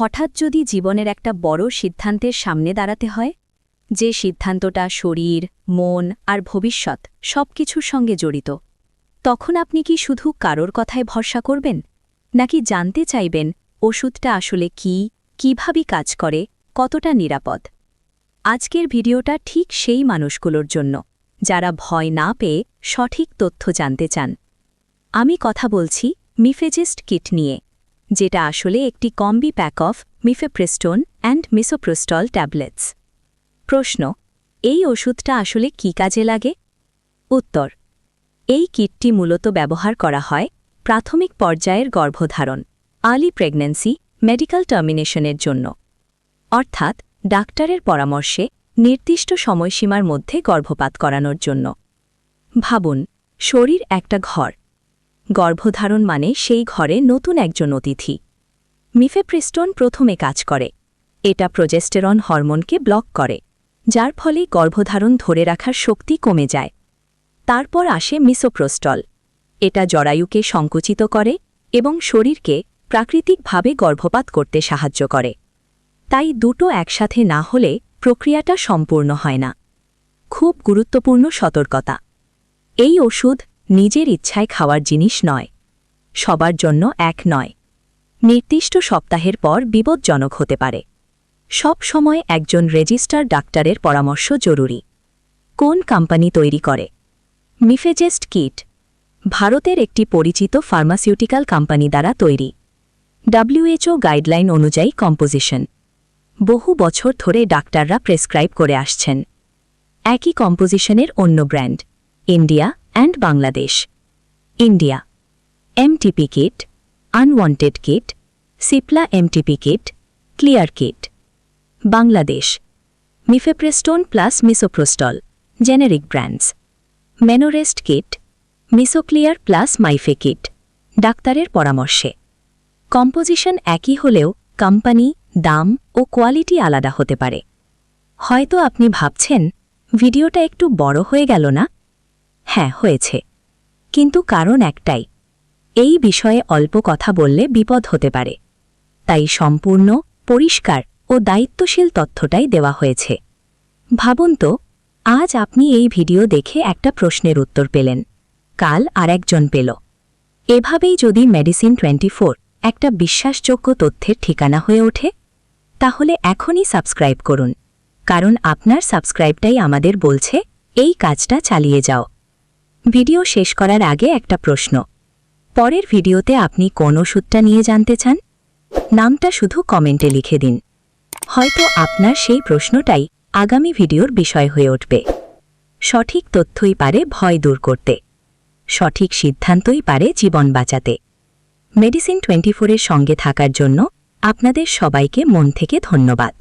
হঠাৎ যদি জীবনের একটা বড় সিদ্ধান্তের সামনে দাঁড়াতে হয়, যে সিদ্ধান্তটা শরীর, মন আর ভবিষ্যৎ সবকিছুর সঙ্গে জড়িত, তখন আপনি কি শুধু কারোর কথায় ভরসা করবেন, নাকি জানতে চাইবেন ওষুধটা আসলে কি, কীভাবে কাজ করে, কতটা নিরাপদ? আজকের ভিডিওটা ঠিক সেই মানুষগুলোর জন্য, যারা ভয় না পেয়ে সঠিক তথ্য জানতে চান। আমি কথা বলছি মিফেজেস্ট কিট নিয়ে। যেটা আসলে একটি combi pack of mifepristone and misoprostol tablets. প্রশ্ন, এই ওষুধটা আসলে কি কাজে লাগে? উত্তর, এই কিটটি মূলত ব্যবহার করা হয় প্রাথমিক পর্যায়ের গর্ভধারণ, আর্লি প্রেগন্যান্সি, মেডিকেল টার্মিনেশনের জন্য। অর্থাৎ, ডাক্তারের পরামর্শে নির্দিষ্ট সময়সীমার মধ্যে গর্ভপাত করানোর জন্য। ভাবুন, শরীর একটা ঘর গর্ভধারণ মানে সেই ঘরে নতুন একজন অতিথি। মিফেপ্রিস্টোন প্রথমে কাজ করে। এটা প্রজেস্টেরন হরমোনকে ব্লক করে, যার ফলে গর্ভধারণ ধরে রাখার শক্তি কমে যায়। তারপর আসে মিসোপ্রোস্টল। এটা জরায়ুকে সংকুচিত করে এবং শরীরকে প্রাকৃতিকভাবে গর্ভপাত করতে সাহায্য করে। তাই দুটো একসাথে না হলে প্রক্রিয়াটা সম্পূর্ণ হয় না। খুব গুরুত্বপূর্ণ সতর্কতা। এই ওষুধ নিজের ইচ্ছায় খাওয়ার জিনিস নয়, সবার জন্য এক নয়। নির্দিষ্ট সপ্তাহের পর বিপজ্জনক হতে পারে। সব সময় একজন রেজিস্টার ডাক্তারের পরামর্শ জরুরি। কোন কোম্পানি তৈরি করে? মিফেজেস্ট কিট, ভারতের একটি পরিচিত ফার্মাসিউটিক্যাল কোম্পানি দ্বারা তৈরি। ডাব্লিউএচও গাইডলাইন অনুযায়ী কম্পোজিশন। বহু বছর ধরে ডাক্তাররা প্রেসক্রাইব করে আসছেন। একই কম্পোজিশনের অন্য brand, India and Bangladesh India MTP kit unwanted kit Cipla MTP kit clear kit Bangladesh mifepristone plus misoprostol generic brands Menorest kit Misoclear plus Mife kit ডাক্তারের পরামর্শে। কম্পোজিশন একই হলেও কোম্পানি দাম ও কোয়ালিটি আলাদা হতে পারে। হয়তো আপনি ভাবছেন, ভিডিওটা একটু বড় হয়ে গেল না? হ্যাঁ হয়েছে। কিন্তু কারণ একটাই, এই বিষয়ে অল্প কথা বললে বিপদ হতে পারে। তাই সম্পূর্ণ, পরিষ্কার ও দায়িত্বশীল তথ্যটাই দেওয়া হয়েছে। ভাবুন তো, আজ আপনি এই ভিডিও দেখে একটা প্রশ্নের উত্তর পেলেন। কাল আর একজন পেল। এভাবেই যদি মেডিসিন টোয়েন্টি একটা বিশ্বাসযোগ্য তথ্যের ঠিকানা হয়ে ওঠে, তাহলে এখনই সাবস্ক্রাইব করুন। কারণ আপনার সাবস্ক্রাইবটাই আমাদের বলছে, এই কাজটা চালিয়ে যাও। ভিডিও শেষ করার আগে একটা প্রশ্ন। পরের ভিডিওতে আপনি কোন ওষুধটা নিয়ে জানতে চান? নামটা শুধু কমেন্টে লিখে দিন। হয়তো আপনার সেই প্রশ্নটাই আগামী ভিডিওর বিষয় হয়ে উঠবে। সঠিক তথ্যই পারে ভয় দূর করতে। সঠিক সিদ্ধান্তই পারে জীবন বাঁচাতে। মেডিসিন টোয়েন্টি ফোরের সঙ্গে থাকার জন্য আপনাদের সবাইকে মন থেকে ধন্যবাদ।